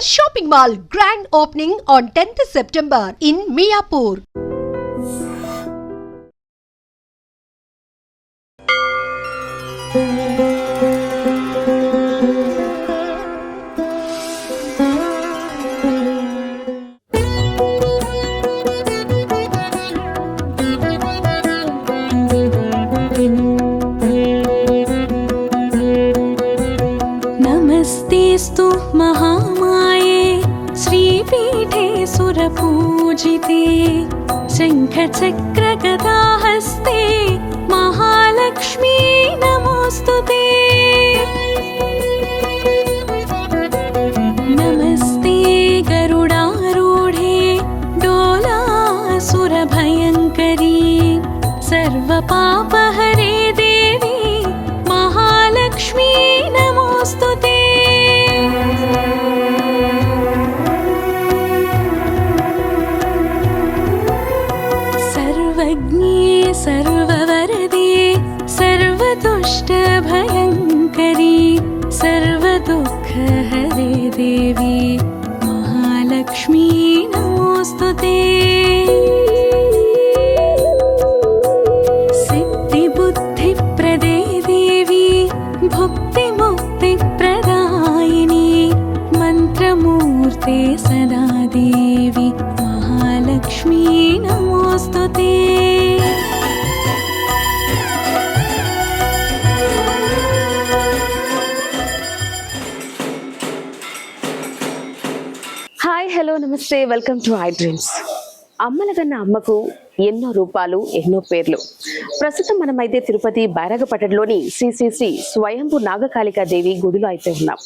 Shopping Mall grand opening on 10th September in Miapur. नमस्तेऽस्तु सुरपूजिते शङ्खचक्रगदाहस्ते महालक्ष्मी नमोऽस्तु ते सर्ववरदे सर्वदुष्टभयङ्करी सर्वदुःखहरे देवी నమస్తే వెల్కమ్ టు ఐ డ్రీమ్స్ అమ్మల కన్నా అమ్మకు ఎన్నో రూపాలు ఎన్నో పేర్లు. ప్రస్తుతం మనమైతే తిరుపతి బైరాగపట్టణంలోని శ్రీ శ్రీ శ్రీ స్వయంభు నాగకాళికా దేవి గుడిలో అయితే ఉన్నాం.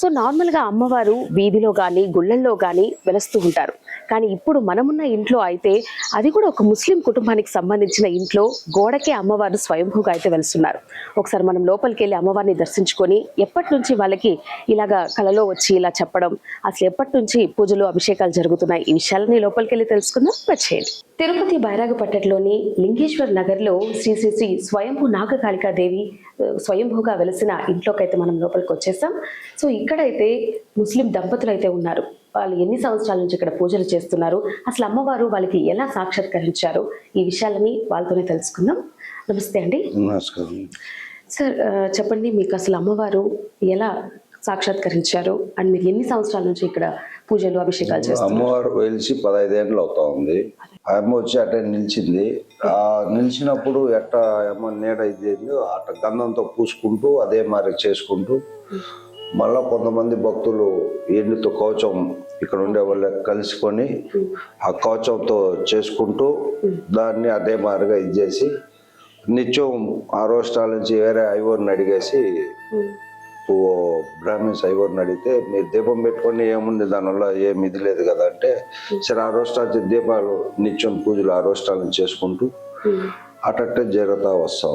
సో నార్మల్గా అమ్మవారు వీధిలో కానీ గుళ్ళల్లో కానీ వెలుస్తూ ఉంటారు. కానీ ఇప్పుడు మనమున్న ఇంట్లో అయితే అది కూడా ఒక ముస్లిం కుటుంబానికి సంబంధించిన ఇంట్లో గోడకే అమ్మవారు స్వయంభూగా అయితే వెలుస్తున్నారు. ఒకసారి మనం లోపలికి వెళ్ళి అమ్మవారిని దర్శించుకొని ఎప్పటి నుంచి వాళ్ళకి ఇలాగా కలలో వచ్చి ఇలా చెప్పడం అసలు ఎప్పటి నుంచి పూజలు అభిషేకాలు జరుగుతున్నాయి ఈ విషయాలని లోపలికి వెళ్ళి తెలుసుకుందాం. వచ్చేయండి. తిరుపతి బైరాగపట్టణంలోని లింగేశ్వర్ నగర్లో శ్రీ శ్రీ శ్రీ స్వయంభూ నాగకాళికా దేవి ఆ, స్వయంభూగా వెలిసిన ఇంట్లోకి అయితే మనం లోపలికి వచ్చేసాం. సో ఇక్కడైతే ముస్లిం దంపతులు అయితే ఉన్నారు. వాళ్ళు ఎన్ని సంవత్సరాల నుంచి ఇక్కడ పూజలు చేస్తున్నారు? అసలు అమ్మవారు వాళ్ళకి ఎలా సాక్షాత్కరించారు? ఈ విషయాలని వాళ్ళతోనే తెలుసుకుందాం. నమస్తే అండి. నమస్కారం. సార్ చెప్పండి మీకు అసలు అమ్మవారు ఎలా సాక్షాత్కరించారు. అండ్ మీరు ఎన్ని సంవత్సరాల నుంచి ఇక్కడ పూజలు అభిషేకాలు చేస్తున్నారు? అమ్మవారు వెలిసి పదహైదేళ్ళు అవుతా ఉంది ఆ అమ్మ వచ్చి అట్ట నిలిచింది. ఆ నిలిచినప్పుడు ఎట్ట అమ్మ నీడ ఇది అట్ట గంధంతో పూసుకుంటూ అదే మరి చేసుకుంటూ మళ్ళా కొంతమంది భక్తులు ఎండుతో కవచం ఇక్కడ ఉండే వాళ్ళు కలుసుకొని ఆ కవచంతో చేసుకుంటూ దాన్ని అదే మాదిరిగా ఇది చేసి నిత్యం ఆ రోస్టాల నుంచి వేరే ఐవర్ని అడిగేసి ఓ బ్రాహ్మిన్స్ ఐవర్ని అడిగితే మీరు దీపం పెట్టుకొని ఏముంది? దానివల్ల ఏం ఇది లేదు కదా అంటే సరే ఆ రోస్టాల దీపాలు నిత్యం పూజలు ఆ రోస్టాలను చేసుకుంటూ అటట్టే జరుగుతా వస్తా.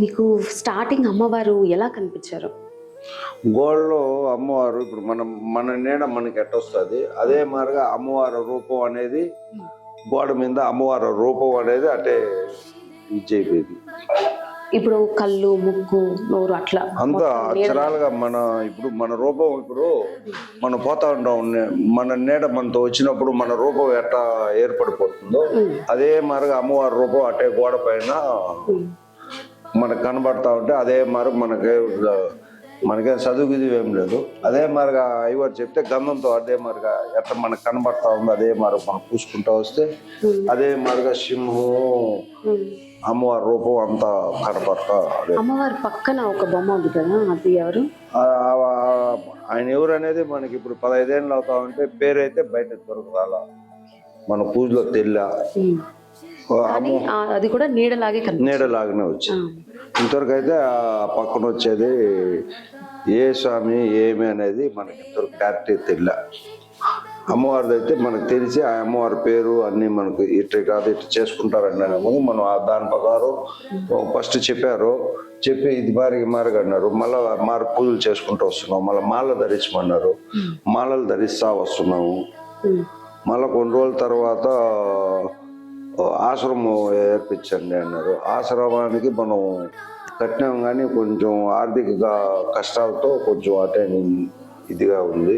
మీకు స్టార్టింగ్ అమ్మవారు ఎలా కనిపించారు? గోడలో అమ్మవారు ఇప్పుడు మనం మన నీడ మనకి ఎట్టొస్తుంది అదే మాదిరిగా అమ్మవారి రూపం అనేది గోడ మీద అమ్మవారి రూపం అనేది అటే ఇచ్చేది ఇప్పుడు కళ్ళు ముక్కు నోరు అట్లా. అంత అక్షరాలుగా మన ఇప్పుడు మన రూపం ఇప్పుడు మనం పోతా ఉంటాం. మన నీడ మనతో వచ్చినప్పుడు మన రూపం ఎట్టా ఏర్పడిపోతుందో అదే మాదిరిగా అమ్మవారి రూపం అట్టే గోడ పైన మనకు కనబడతా ఉంటే అదే మరి మనకి మనకేం చదువు గిదువు ఏం లేదు. అదే మారిగా ఐవర్ చెప్తే గంధంతో అదే మారిగా ఎట్లా మనకు కనబడతా ఉందో అదే మరి మనం పూసుకుంటా వస్తే అదే మారిగా సింహం. అమ్మవారి రూపం అంతా కనపడతా అమ్మవారి పక్కన ఒక బొమ్మ ఉంది కదా అది ఎవరు? ఆయన ఎవరు అనేది మనకి ఇప్పుడు పదహైదేళ్ళు అవుతా ఉంటే పేరైతే బయట దొరకరాల. మన పూజలో తెల్ల. అది కూడా నీడలాగే నీడలాగానే వచ్చింది. ఇంతవరకు అయితే ఆ పక్కన వచ్చేది ఏ స్వామి ఏమి అనేది మనకి ఇంతవరకు క్లారిటీ తెల్ల. అమ్మవారిది అయితే మనకు తెలిసి ఆ అమ్మవారి పేరు అన్ని మనకు ఇట్లా కాదు ఇట్లా చేసుకుంటారని ముందు మనం ఆ దాని ప్రకారం ఫస్ట్ చెప్పారు. చెప్పి ఇది భారీ మారిగా అన్నారు. మళ్ళీ మారి పూజలు చేసుకుంటూ వస్తున్నాం. మళ్ళీ మాల ధరించమన్నారు. మాలలు ధరిస్తా వస్తున్నాము. మళ్ళా మళ్ళీ కొన్ని రోజుల తర్వాత ఆశ్రమం ఏర్పించండి అన్నారు. ఆశ్రమానికి మనం కట్టినాం కానీ కొంచెం ఆర్థిక కష్టాలతో కొంచెం అటే ఇదిగా ఉంది.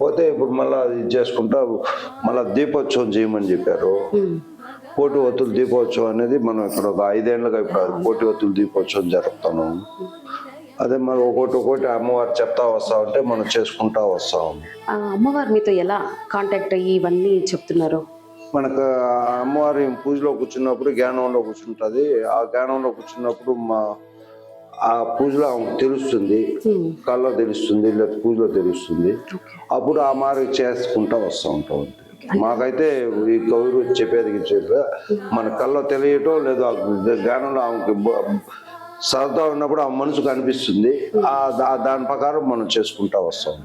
పోతే ఇప్పుడు మళ్ళీ ఇది చేసుకుంటా మళ్ళీ దీపోత్సవం చేయమని చెప్పారు. కోటి ఒత్తుల దీపోత్సవం అనేది మనం ఇక్కడ ఒక ఐదేళ్ళుగా ఇప్పుడు అది కోటి ఒత్తుల దీపోత్సవం జరుపుతున్నాం అదే మరి ఒకటి ఒకటి అమ్మవారు చెప్తా వస్తా ఉంటే మనం చేసుకుంటా వస్తాం. అమ్మవారు మీతో ఎలా కాంటాక్ట్ అయ్యి ఇవన్నీ చెప్తున్నారు? మనకు అమ్మవారి పూజలో కూర్చున్నప్పుడు జ్ఞానంలో కూర్చుంటుంది. ఆ జ్ఞానంలో కూర్చున్నప్పుడు మా ఆ పూజలో ఆమెకు తెలుస్తుంది కళ్ళలో తెలుస్తుంది లేదా పూజలో తెలుస్తుంది. అప్పుడు ఆ మారి చేసుకుంటా వస్తూ ఉంటాం. మాకైతే ఈ కౌరు చెప్పేది చెప్పా మన కళ్ళలో తెలియటం లేదు ఆ జ్ఞానంలో ఆమెకి సరదా ఉన్నప్పుడు ఆ మనసు కనిపిస్తుంది ఆ దా- దాని ప్రకారం మనం చేసుకుంటా వస్తాం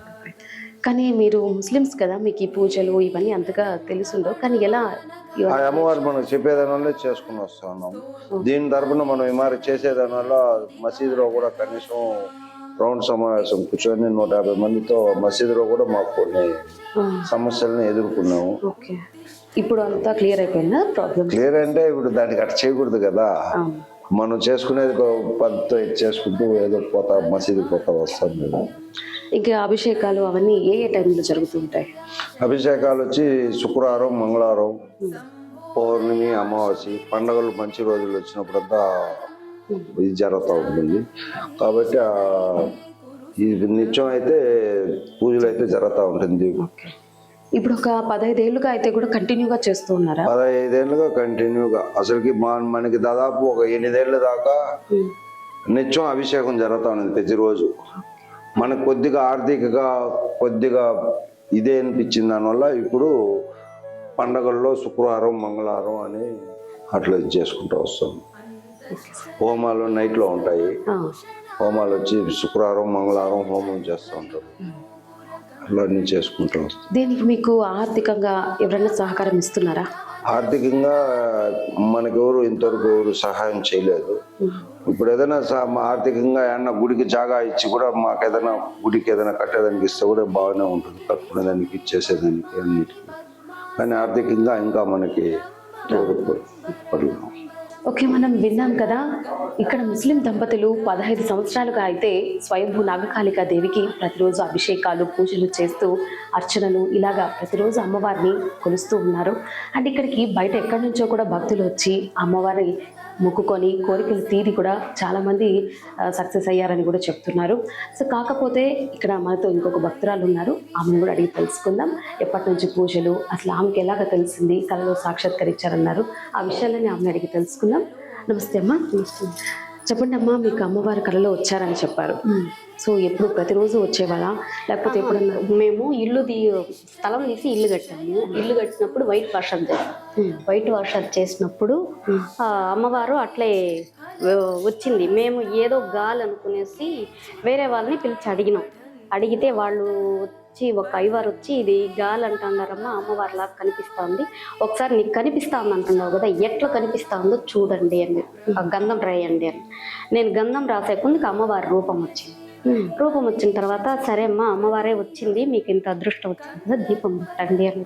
కానీ మీరు ముస్లిమ్స్ కదా మీకు ఈ పూజలు ఇవన్నీ అంతగా తెలుసుండవు. కానీ ఎలా ఆ అమ్మవారు మనకు చెప్పేదాని వల్లే చేసుకుని వస్తా ఉన్నాం. దీని తరపున మనం ఈ మరి చేసేదాని వల్ల మసీదులో కూడా కనీసం రౌండ్ సమావేశం కూర్చొని నూట యాభై మందితో మసీదులో కూడా మాకు కొన్ని సమస్యలను ఎదుర్కొన్నాము. ఓకే. ఇప్పుడు అంతా క్లియర్ అయిపోయిందా? ప్రాబ్లమ్ క్లియర్ అంటే ఇప్పుడు దానికి అట్లా చేయకూడదు కదా. మనం చేసుకునేది ఇది చేసుకుంటూ ఏదో పోతా మసీదుకి పోతా వస్తాం కదా ఇంకా అభిషేకాలు అవన్నీ ఏ ఏ టైంలో జరుగుతుంటాయి అభిషేకాలు వచ్చి శుక్రవారం మంగళవారం పౌర్ణమి అమావాస్య పండగలు మంచి రోజులు వచ్చినప్పుడంతా ఇది జరుగుతూ ఉంటుంది. కాబట్టి ఈ నిత్యం అయితే పూజలు అయితే జరుగుతూ ఉంటుంది. ఇప్పుడు ఒక పదహైదేళ్ళుగా అయితే కూడా కంటిన్యూగా చేస్తూ ఉన్నారా? పదహైదేళ్ళుగా కంటిన్యూగా. అసలుకి మా- మనకి దాదాపు ఒక ఎనిమిదేళ్ళ దాకా నిత్యం అభిషేకం జరుగుతూ ఉంది ప్రతిరోజు. మనకు కొద్దిగా ఆర్థికంగా కొద్దిగా ఇదే అనిపించింది దానివల్ల ఇప్పుడు పండగల్లో శుక్రవారం మంగళవారం అని అట్లా ఇది చేసుకుంటూ వస్తాం. హోమాలు నైట్లో ఉంటాయి. హోమాలు వచ్చి శుక్రవారం మంగళవారం హోమం చేస్తూ ఉంటారు. అట్లా అన్ని చేసుకుంటూ వస్తాం దీనికి మీకు ఆర్థికంగా ఎవరైనా సహకారం ఇస్తున్నారా? ఆర్థికంగా మనకెవరు ఇంతవరకు ఎవరు సహాయం చేయలేదు. ఇప్పుడు ఏదైనా ఆర్థికంగా ఏమన్నా గుడికి జాగా ఇచ్చి కూడా మాకు ఏదైనా గుడికి ఏదైనా కట్టేదానికి ఇస్తే కూడా బాగానే ఉంటుంది. కట్టుకునేదానికి చేసేదానికి అన్నిటికీ. కానీ ఆర్థికంగా ఇంకా మనకి పడలేదు ఓకే మనం విన్నాం కదా ఇక్కడ ముస్లిం దంపతులు పదహైదు సంవత్సరాలుగా అయితే స్వయంభూ నాగకాళిక దేవికి ప్రతిరోజు అభిషేకాలు పూజలు చేస్తూ అర్చనలు ఇలాగా ప్రతిరోజు అమ్మవారిని కొలుస్తూ ఉన్నారు. అండ్ ఇక్కడికి బయట ఎక్కడి నుంచో కూడా భక్తులు వచ్చి అమ్మవారిని మొక్కుకొని కోరికలు తీరి కూడా చాలామంది సక్సెస్ అయ్యారని కూడా చెప్తున్నారు. సో కాకపోతే ఇక్కడ మనతో ఇంకొక భక్తురాలు ఉన్నారు. ఆమెను కూడా అడిగి తెలుసుకుందాం. ఎప్పటి నుంచి పూజలు అసలు ఆమెకి ఎలాగ తెలిసింది కళలో సాక్షాత్కరించారన్నారు. ఆ విషయాలని ఆమెను అడిగి తెలుసుకుందాం. నమస్తే అమ్మా. నమస్తే. చెప్పండి అమ్మా మీకు అమ్మవారి కళలో వచ్చారని చెప్పారు. సో ఎప్పుడు ప్రతిరోజు వచ్చేవాళ్ళ? లేకపోతే ఎప్పుడన్నా మేము ఇల్లు తీ స్థలం తీసి ఇల్లు కట్టాము. ఇల్లు కట్టినప్పుడు వైట్ వాష్ చేస్తాం. వైట్ వాష్ చేసినప్పుడు అమ్మవారు అట్లే వచ్చింది. మేము ఏదో గాలి అనుకునేసి వేరే వాళ్ళని పిలిచి అడిగినాం. అడిగితే వాళ్ళు వచ్చి ఒక ఐవారు వచ్చి ఇది గాలి అంటున్నారమ్మా అమ్మవారిలాగా కనిపిస్తుంది. ఒకసారి నీకు కనిపిస్తా ఉంది అంటున్నావు కదా ఎట్లా కనిపిస్తా ఉందో చూడండి అని. ఆ గంధం రాయండి అని. నేను గంధం రాసే కొందుకు అమ్మవారి రూపం వచ్చింది. రూపం వచ్చిన తర్వాత సరే అమ్మా అమ్మవారే వచ్చింది మీకు ఇంత అదృష్టం వచ్చింది కదా దీపం పెట్టండి అని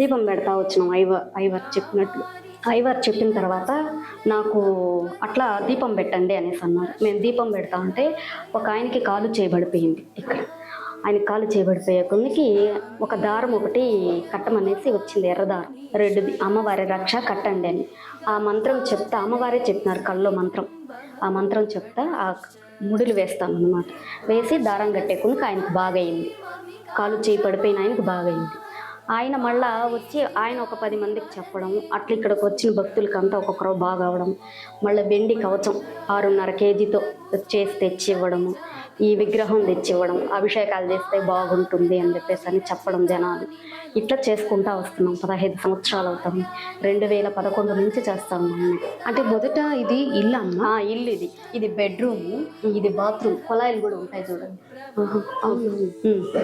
దీపం పెడతా వచ్చినాం ఐవర్ ఐవర్ చెప్పినట్లు. ఐవర్ చెప్పిన తర్వాత నాకు అట్లా దీపం పెట్టండి అనేసి అన్నారు. మేము దీపం పెడతా ఉంటే ఒక ఆయనకి కాలు చేయబడిపోయింది ఇక్కడ. ఆయన కాలు చేయబడిపోయే కొన్నికి ఒక దారం ఒకటి కట్టమనేసి వచ్చింది ఎర్ర దారం. రెడ్డుది అమ్మవారి రక్ష కట్టండి అని. ఆ మంత్రం చెప్తా అమ్మవారే చెప్పినారు కళ్ళలో మంత్రం. ఆ మంత్రం చెప్తా ఆ ముడులు వేస్తాను అనమాట వేసి దారం కట్టే కొనుక ఆయనకు బాగయింది. కాలు చేయి పడిపోయిన ఆయనకు బాగయింది. ఆయన మళ్ళా వచ్చి ఆయన ఒక పది మందికి చెప్పడం అట్లా ఇక్కడికి వచ్చిన భక్తులకంతా ఒక్కొక్కరు బాగా అవడం మళ్ళీ వెండి కవచం ఆరున్నర కేజీతో చేసి తెచ్చి ఇవ్వడము ఈ విగ్రహం తెచ్చి ఇవ్వడం అభిషేకాలు చేస్తే బాగుంటుంది అని చెప్పేసి అని చెప్పడం జనాలు. ఇట్లా చేసుకుంటా వస్తున్నాం పదహైదు సంవత్సరాలు అవుతాం. రెండు వేల పదకొండు నుంచి చేస్తా అంటే మొదట ఇది ఇల్లు అమ్మ? ఇల్లు ఇది. ఇది బెడ్రూమ్ ఇది బాత్రూమ్ కుళాయిలు కూడా ఉంటాయి చూడండి.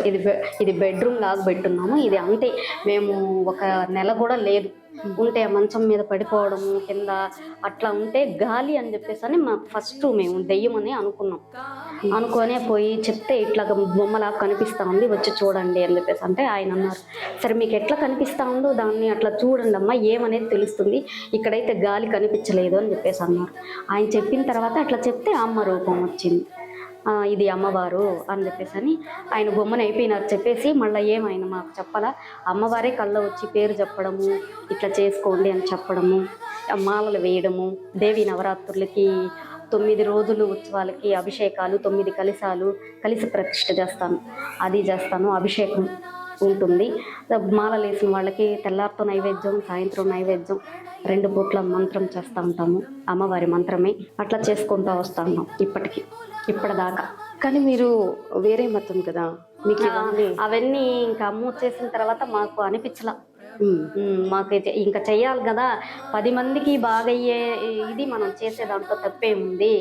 ఇది ఇది బెడ్రూమ్ లాగా పెట్టున్నాము. ఇది అంతే. మేము ఒక నెల కూడా లేదు. ఉంటే ఆ మంచం మీద పడిపోవడము కింద అట్లా ఉంటే గాలి అని చెప్పేసి అని మా ఫస్ట్ మేము దెయ్యం అని అనుకున్నాం. అనుకొనే పోయి చెప్తే ఇట్లా బొమ్మలా కనిపిస్తూ ఉంది వచ్చి చూడండి అని చెప్పేసి అంటే ఆయన అన్నారు. సరే మీకు ఎట్లా కనిపిస్తూ ఉందో దాన్ని అట్లా చూడండి అమ్మా ఏమనేది తెలుస్తుంది? ఇక్కడైతే గాలి కనిపించలేదు అని చెప్పేసి అన్నారు. ఆయన చెప్పిన తర్వాత అట్లా చెప్తే అమ్మ రూపం వచ్చింది. ఇది అమ్మవారు అని చెప్పేసి అని ఆయన బొమ్మను అయిపోయినారు చెప్పేసి మళ్ళీ ఏమైనా మాకు చెప్పాలా? అమ్మవారే కళ్ళ వచ్చి పేరు చెప్పడము ఇట్లా చేసుకోండి అని చెప్పడము మాలలు వేయడము దేవి నవరాత్రులకి తొమ్మిది రోజులు ఉత్సవాలకి అభిషేకాలు తొమ్మిది కలిసాలు కలిసి ప్రతిష్ట చేస్తాను. అది చేస్తాను అభిషేకం ఉంటుంది. మాలలు వేసిన వాళ్ళకి తెల్లారితో నైవేద్యం సాయంత్రం నైవేద్యం రెండు పూట్ల మంత్రం చేస్తూ ఉంటాము. అమ్మవారి మంత్రమే అట్లా చేసుకుంటూ వస్తూ ఉన్నాం ఇప్పటికి ఇప్పటిదాకా. కానీ మీరు వేరే మతం కదా మీకు అవన్నీ ఇంకా అమ్మ వచ్చేసిన తర్వాత మాకు అనిపించలా. మాకు ఇంకా చెయ్యాలి కదా. పది మందికి బాగయ్యే ఇది మనం చేసే దాంట్లో తప్పేముంది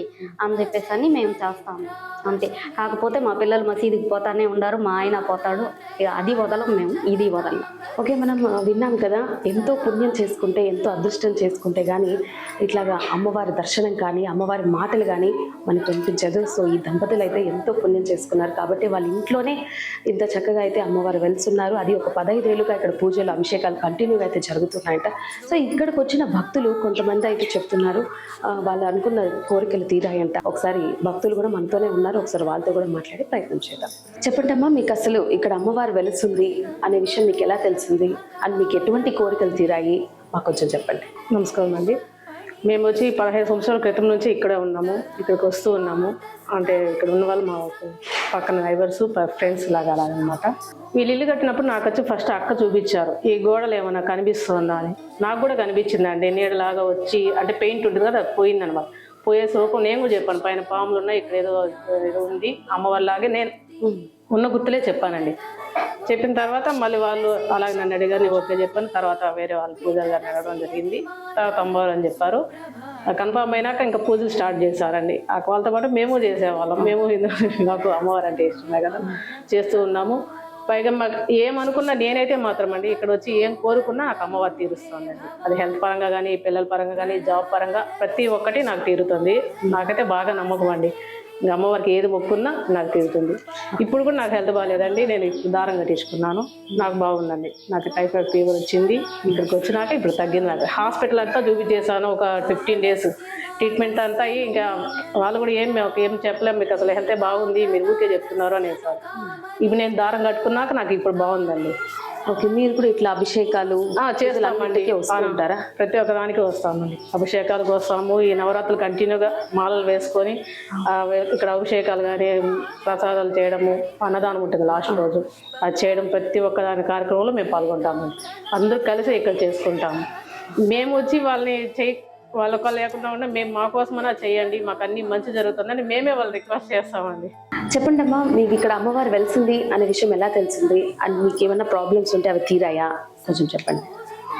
అని చెప్పేసి అని మేము చేస్తాము. అంతే. కాకపోతే మా పిల్లలు మసీదుకి పోతానే ఉండారు మా ఆయన పోతాడు. ఇక అది వదలం మేము ఇది వదలం. ఓకే మనం విన్నాం కదా ఎంతో పుణ్యం చేసుకుంటే ఎంతో అదృష్టం చేసుకుంటే కానీ ఇట్లాగా అమ్మవారి దర్శనం కానీ అమ్మవారి మాటలు కానీ మనకు వినిపించదు. సో ఈ దంపతులు అయితే ఎంతో పుణ్యం చేసుకున్నారు కాబట్టి వాళ్ళ ఇంట్లోనే ఇంత చక్కగా అయితే అమ్మవారు వెళ్తున్నారు అది ఒక పదహైదేళ్ళుగా ఇక్కడ పూజలు అభిషేకాలు కంటిన్యూగా అయితే జరుగుతున్నాయట. సో ఇక్కడికి వచ్చిన భక్తులు కొంతమంది అయితే చెప్తున్నారు వాళ్ళు అనుకున్న కోరికలు తీరాయంట. ఒకసారి భక్తులు కూడా మనతోనే ఉన్నారు ఒకసారి వాళ్ళతో కూడా మాట్లాడే ప్రయత్నం చేద్దాం. చెప్పండి అమ్మా మీకు అసలు ఇక్కడ అమ్మవారు వెలుస్తుంది అనే విషయం మీకు ఎలా తెలిసింది? అండ్ మీకు ఎటువంటి కోరికలు తీరాయి? మాకు కొంచెం చెప్పండి. నమస్కారం అండి. మేము వచ్చి పదహైదు సంవత్సరాల క్రితం నుంచి ఇక్కడే ఉన్నాము ఇక్కడికి వస్తూ ఉన్నాము. అంటే ఇక్కడ ఉన్న వాళ్ళు మా పక్కన నైబర్స్ ఫ్రెండ్స్ లాగా అలాగనమాట వీళ్ళు ఇల్లు కట్టినప్పుడు నాకు వచ్చి ఫస్ట్ అక్క చూపించారు. ఈ గోడలు ఏమైనా కనిపిస్తుందా అని. నాకు కూడా కనిపించిందండి. నీడలాగా వచ్చి అంటే పెయింట్ ఉంటుంది కదా అది పోయిందనమాట పోయే సోపం నేను కూడా చెప్పాను పైన పాములు ఉన్నాయి ఇక్కడ ఏదో ఏదో ఉంది. అమ్మవారిలాగే నేను ఉన్న గుర్తులే చెప్పానండి. చెప్పిన తర్వాత మళ్ళీ వాళ్ళు అలాగే నన్ను అడిగారు నేను ఓకే చెప్పాను తర్వాత వేరే వాళ్ళు పూజారి గారిని అడగడం జరిగింది. తర్వాత అమ్మవారు అని చెప్పారు. కన్ఫామ్ అయినాక ఇంకా పూజలు స్టార్ట్ చేశారండి. ఆ వాళ్ళతో పాటు మేము చేసేవాళ్ళం. మేము హిందూ- నాకు అమ్మవారు అంటే ఇష్టమే కదా. చేస్తూ ఉన్నాము. పైగా మాకు ఏమనుకున్నా నేనైతే మాత్రం అండి ఇక్కడ వచ్చి ఏం కోరుకున్నా నాకు అమ్మవారు తీరుస్తుందండి. అది హెల్త్ పరంగా కానీ పిల్లల పరంగా కానీ జాబ్ పరంగా ప్రతి ఒక్కటి నాకు తీరుతుంది. నాకైతే బాగా నమ్మకం అండి. ఇంకా అమ్మవారికి ఏది మొక్కున్నా నాకు తీరుతుంది ఇప్పుడు కూడా నాకు హెల్త్ బాగాలేదండి. నేను ఇప్పుడు దారం కట్టించుకున్నాను నాకు బాగుందండి. నాకు టైఫాయిడ్ ఫీవర్ వచ్చింది. ఇక్కడికి వచ్చినాక ఇప్పుడు తగ్గింది నాకు హాస్పిటల్ అంతా చూపించేసాను ఒక ఫిఫ్టీన్ డేస్ ట్రీట్మెంట్ అంతా అయ్యి ఇంకా వాళ్ళు కూడా ఏం మేము ఏం చెప్పలేము మీకు అసలు హెల్తే బాగుంది. మీరు ఊరికే చెప్తున్నారు అనేసి ఇప్పుడు నేను దారం కట్టుకున్నాక నాకు ఇప్పుడు బాగుందండి. ఓకే మీరు కూడా ఇట్లా అభిషేకాలు ఆ, చేస్తామండి. ప్రతి ఒక్క దానికి వస్తామండి. అభిషేకాలకు వస్తాము ఈ నవరాత్రులు కంటిన్యూగా మాలలు వేసుకొని ఇక్కడ అభిషేకాలు కానీ ప్రసాదాలు చేయడము అన్నదానం ఉంటుంది లాస్ట్ రోజు. అది చేయడం ప్రతి ఒక్క దాని కార్యక్రమంలో మేము పాల్గొంటామండి. అందరూ కలిసి ఇక్కడ చేసుకుంటాము. మేము వచ్చి వాళ్ళని చేయి వాళ్ళ ఒక లేకుండా ఉన్నా మేము మా కోసమైనా చేయండి మాకు అన్ని మంచి జరుగుతుందని మేమే వాళ్ళు రిక్వెస్ట్ చేస్తామండి. చెప్పండి అమ్మా మీకు ఇక్కడ అమ్మవారు వెలిసింది అనే విషయం ఎలా తెలిసింది? అండ్ మీకు ఏమైనా ప్రాబ్లమ్స్ ఉంటే అవి తీరాయా? కొంచెం చెప్పండి.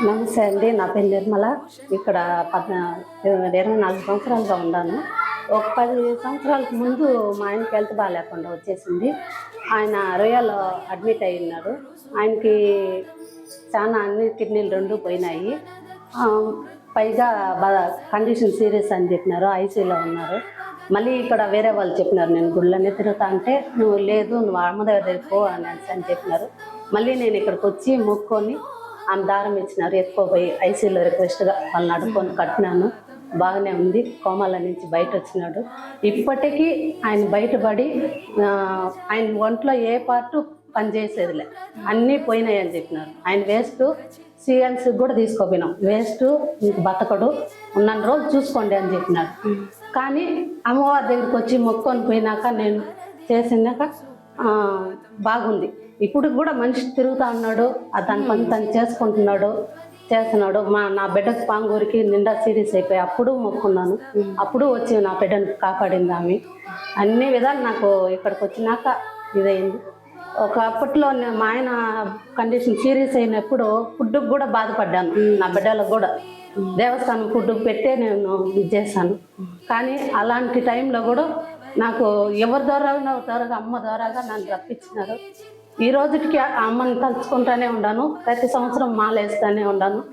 నమస్తే అండి నా పేరు నిర్మల. ఇక్కడ పద్నా ఇరవై నాలుగు సంవత్సరాలుగా ఉన్నాను. ఒక పది సంవత్సరాలకు ముందు మా ఆయనకి హెల్త్ బాగాలేకుండా వచ్చేసింది. ఆయన రొయ్యలో అడ్మిట్ అయి ఉన్నారు. ఆయనకి చాలా అన్ని కిడ్నీలు రెండు పోయినాయి. ఆ, పైగా బాగా కండిషన్ సీరియస్ అని చెప్పినారు ఐసీలో ఉన్నారు. మళ్ళీ ఇక్కడ వేరే వాళ్ళు చెప్పినారు నేను గుళ్ళనే తిరుగుతా అంటే నువ్వు లేదు నువ్వు అమ్మ దగ్గర పో అని అని చెప్పినారు. మళ్ళీ నేను ఇక్కడికి వచ్చి మొక్కొని ఆమె దారం ఇచ్చినారు ఎక్కువ పోయి ఐసీలో రిక్వెస్ట్గా వాళ్ళని అడుక్కొని కట్టినాను. బాగానే ఉంది కోమాల నుంచి బయట వచ్చినాడు. ఇప్పటికీ ఆయన బయటపడి ఆయన ఒంట్లో ఏ పార్టు పనిచేసేదిలే అన్నీ పోయినాయి అని చెప్పినారు. ఆయన వేస్ట్ సిఎన్సీ కూడా తీసుకోపోయినాం. వేస్ట్ ఇంక బతకడు ఉన్న రోజులు చూసుకోండి అని చెప్పినాడు. కానీ అమ్మవారి దగ్గరికి వచ్చి మొక్కొని పోయినాక నేను చేసినాక బాగుంది. ఇప్పుడు కూడా మనిషి తిరుగుతా ఉన్నాడు దాని పని తను చేసుకుంటున్నాడు చేస్తున్నాడు. మా నా బిడ్డకు పాంగూరికి నిండా సీరియస్ అయిపోయి అప్పుడు మొక్కున్నాను. అప్పుడు వచ్చి నా బిడ్డను కాపాడింది ఆమె. అన్ని విధాలు నాకు ఇక్కడికి వచ్చినాక ఇదైంది. ఒక అప్పట్లో మా ఆయన కండిషన్ సీరియస్ అయినప్పుడు ఫుడ్కి కూడా బాధపడ్డాను. నా బిడ్డలకు కూడా. దేవస్థానం ఫుడ్ పెట్టే నేను ఇది చేశాను. కానీ అలాంటి టైంలో కూడా నాకు ఎవరి ద్వారా త్వరగా అమ్మ ద్వారాగా నన్ను రప్పించినారు. ఈ రోజుకి ఆ అమ్మని తలుచుకుంటానే ఉన్నాను ప్రతి సంవత్సరం మాలేస్తూనే ఉన్నాను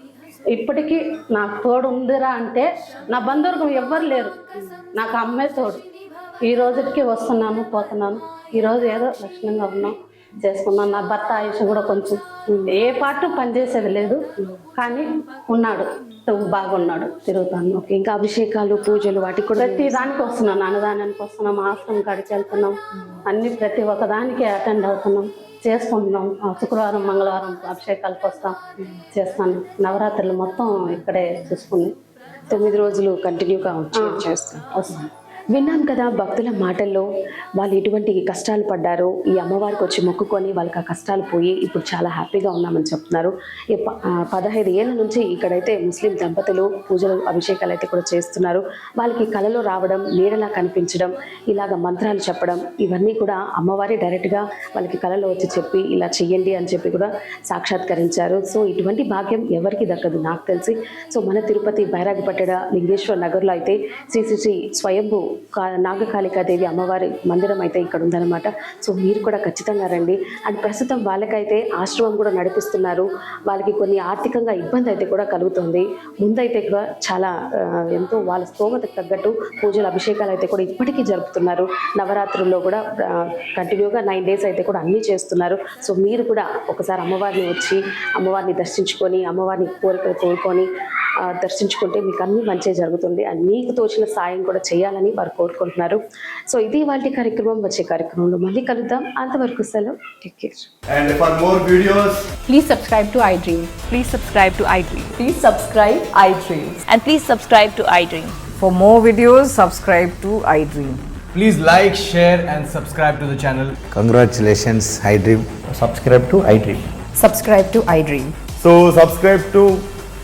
ఇప్పటికీ నాకు తోడు ఉందిరా అంటే నా బంధువర్గం ఎవ్వరు లేరు. నాకు అమ్మే తోడు. ఈ రోజుకి వస్తున్నాను పోతున్నాను. ఈ రోజు ఏదో లక్షణంగా ఉన్నాం. చేసుకున్నాను నా భర్త ఆయుష్ కూడా కొంచెం ఏ పాటు పనిచేసేది లేదు. కానీ ఉన్నాడు. బాగున్నాడు తిరుగుతాను. ఇంకా అభిషేకాలు పూజలు వాటికి కూడా ప్రతి దానికి వస్తున్నాం అన్నదానానికి వస్తున్నాం ఆశ్రమం కాడికి వెళ్తున్నాం. అన్ని ప్రతి ఒక్క దానికి అటెండ్ అవుతున్నాం. చేసుకుంటున్నాం. శుక్రవారం మంగళవారం అభిషేకాలకు వస్తాం. చేస్తాను. నవరాత్రులు మొత్తం ఇక్కడే చూసుకుని తొమ్మిది రోజులు కంటిన్యూగా చేస్తాం వస్తాం విన్నాం కదా భక్తుల మాటల్లో వాళ్ళు ఎటువంటి కష్టాలు పడ్డారో ఈ అమ్మవారికి వచ్చి మొక్కుకొని వాళ్ళకి ఆ కష్టాలు పోయి ఇప్పుడు చాలా హ్యాపీగా ఉన్నామని చెప్తున్నారు. పదహైదు ఏళ్ళ నుంచి ఇక్కడైతే ముస్లిం దంపతులు పూజలు అభిషేకాలు అయితే కూడా చేస్తున్నారు. వాళ్ళకి కళలో రావడం నీడలా కనిపించడం ఇలాగ మంత్రాలు చెప్పడం ఇవన్నీ కూడా అమ్మవారి డైరెక్ట్గా వాళ్ళకి కళలో వచ్చి చెప్పి ఇలా చెయ్యండి అని చెప్పి కూడా సాక్షాత్కరించారు. సో ఇటువంటి భాగ్యం ఎవరికి దక్కదు నాకు తెలిసి. సో మన తిరుపతి బైరాగపట్టడ లింగేశ్వర్ నగర్లో అయితే శ్రీ శ్రీ స్వయంభూ నాగకాళికాదేవి అమ్మవారి మందిరం అయితే ఇక్కడ ఉందన్నమాట. సో మీరు కూడా ఖచ్చితంగా రండి. అండ్ ప్రస్తుతం వాళ్ళకైతే ఆశ్రమం కూడా నడిపిస్తున్నారు. వాళ్ళకి కొన్ని ఆర్థికంగా ఇబ్బంది అయితే కూడా కలుగుతుంది. ముందైతే కూడా చాలా ఎంతో వాళ్ళ స్తోమతకు తగ్గట్టు పూజలు అభిషేకాలు అయితే కూడా ఇప్పటికీ జరుపుతున్నారు. నవరాత్రుల్లో కూడా కంటిన్యూగా నైన్ డేస్ అయితే కూడా అన్నీ చేస్తున్నారు. సో మీరు కూడా ఒకసారి అమ్మవారిని వచ్చి అమ్మవారిని దర్శించుకొని అమ్మవారిని కోరికలు కోరుకొని దర్శించుకుంటే మీకు అన్ని మంచి జరుగుతుంది. అండ్ మీకు తోచిన సాయం కూడా చేయాలని వారు కోరుకుంటున్నారు సో ఇది వాళ్ళ కార్యక్రమం వచ్చే కార్యక్రమంలో మళ్ళీ కలుద్దాం అంతవరకు సెలవు take care And for more videos, Please subscribe to iDream. Please subscribe to iDream. Please subscribe iDream. And please subscribe to iDream. For more videos, subscribe to iDream. please like, share, and subscribe to the channel. Congratulations, iDream. Subscribe to iDream. Subscribe to iDream. So, subscribe to